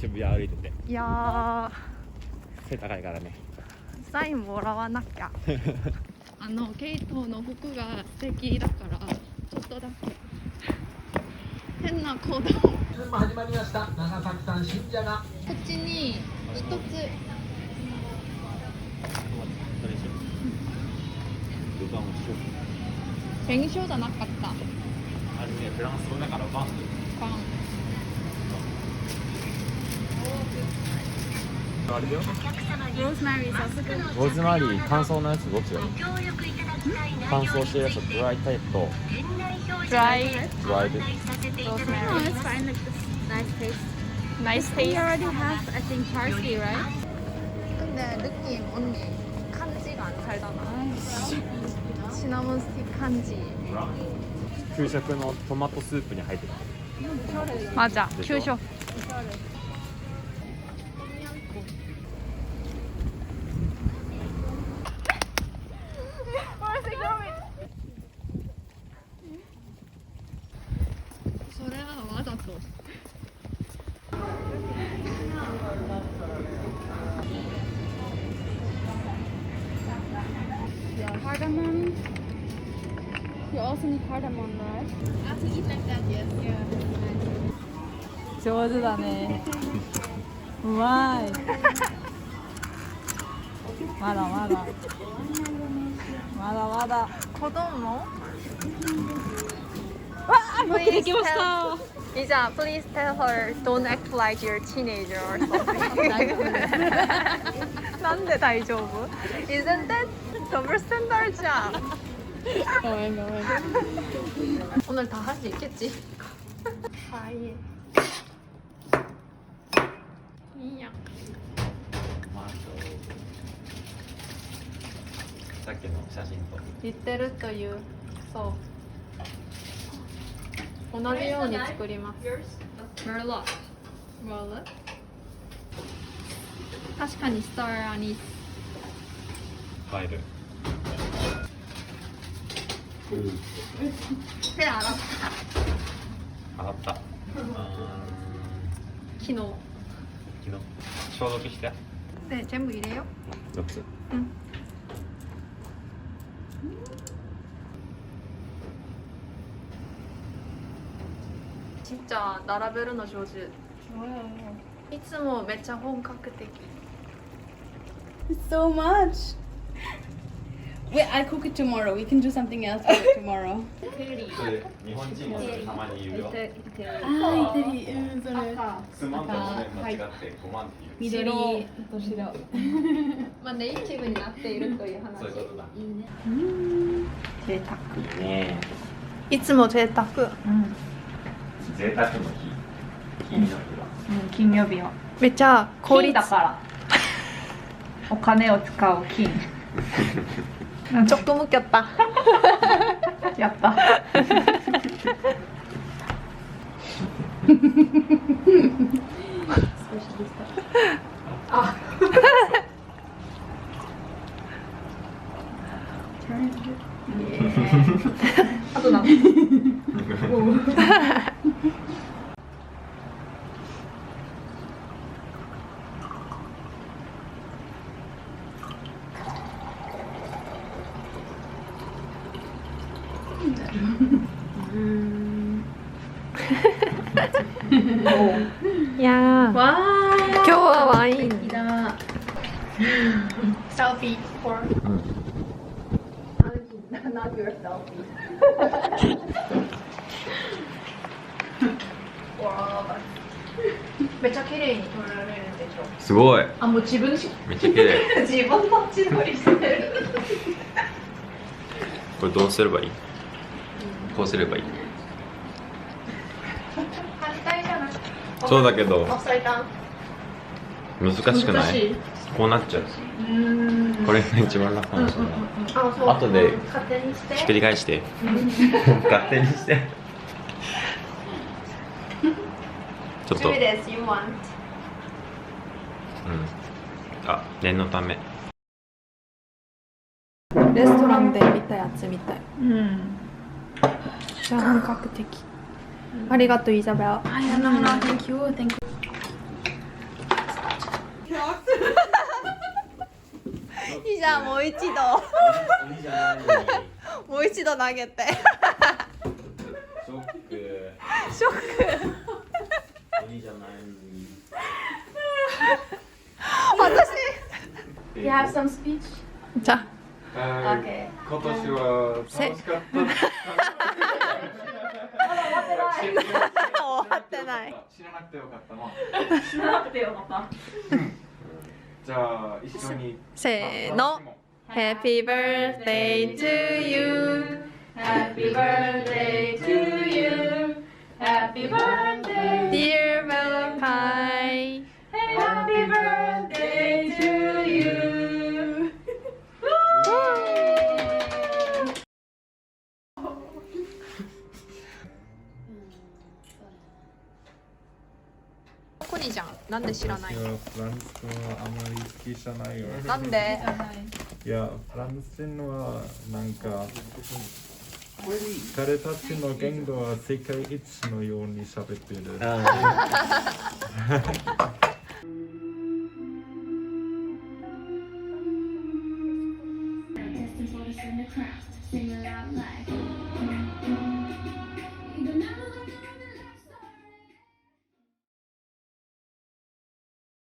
渋谷歩いてて。いや背高いからね。ーサインもらわなきゃ。あのケイトの服が素敵だからちょっとだけ。変なコードこ始まりました。長崎さん信者が。っちに一つ。どれにしよう。ルパンをしよう。紅しょうじゃなかった。あれねフランス語だからバンパンあれだよローズマリーさすがローズマリー乾燥のやつどっちがいい乾燥してるやつドライタイプとドライドライでローズマリー it's fine, like this nice taste. 나이스 We 테이스트 already have, I think, parsley, right? 근데 느낌 언니 칸지가 안 살잖아 시나몬 스틱 칸지 給食のトマトスープに入ってる 맞아 그죠? 큐쇼 also need cardamom, right? I have to eat like that, yes. Yeah. 上手だね。うまい。まだまだ。まだまだ。子供。わあ、持ってきました。リザ、please tell her don't act like you're teenager or something. なんで大丈夫？Isn't that double standard じゃん？ごめんごめん 오늘 다 할 수 있겠지? 아예 이야 さっきの写真と似てるというそう同じように作ります Merlot Merlot 確かにスターアニス入る 手洗っ洗った昨日。昨日。消毒して。で全部入れよ4つうん。진짜並べるの上手。いつもめっちゃ本格的。So much. Wait, I cook it tomorrow. We can do something else for it tomorrow. リ、うん、それ。ん、ん。まあネイティブになっているという話。い。いね。贅沢。い。つも贅沢。うん。贅沢の日。金曜日は。うん、金曜日は。めっちゃ氷だから。お金を使う金。쪽도 묶였다. 얕다. 아. いやーわ今日はワインーだ selfie for Not your selfie めっちゃ綺麗。に撮られるんでしょすごいあもう自分しめっちゃ綺麗自分の自撮りしてる。これどうすればいい？こうすればいい。反対じゃないそうだけど。難しくない？こうなっちゃう。これが一番楽かもしれない。あそう。後で勝手にして。ひっくり返して。勝手にして。ちょっと、うん、あ念のため。レストランで見たやつみたい。うんちゃ本格的。ありがとう、イザベラ。はい、no, no, thank you, thank you. いゃもう一度。もう一度投げて。ショック。ショック。私。You have some speech? じゃあ、uh, 今年は楽しかった。終わってない知らなくてよかったな。知らなくてよかった。じゃあ一緒に。せーの Happy birthday to you Happy birthday to you. Happy birthday. なんで知らない私フランスはあまり好きじゃないよ。なんで？いや、フランス人はなんか、彼たちの言語は世界一のように喋ってる。Yeah.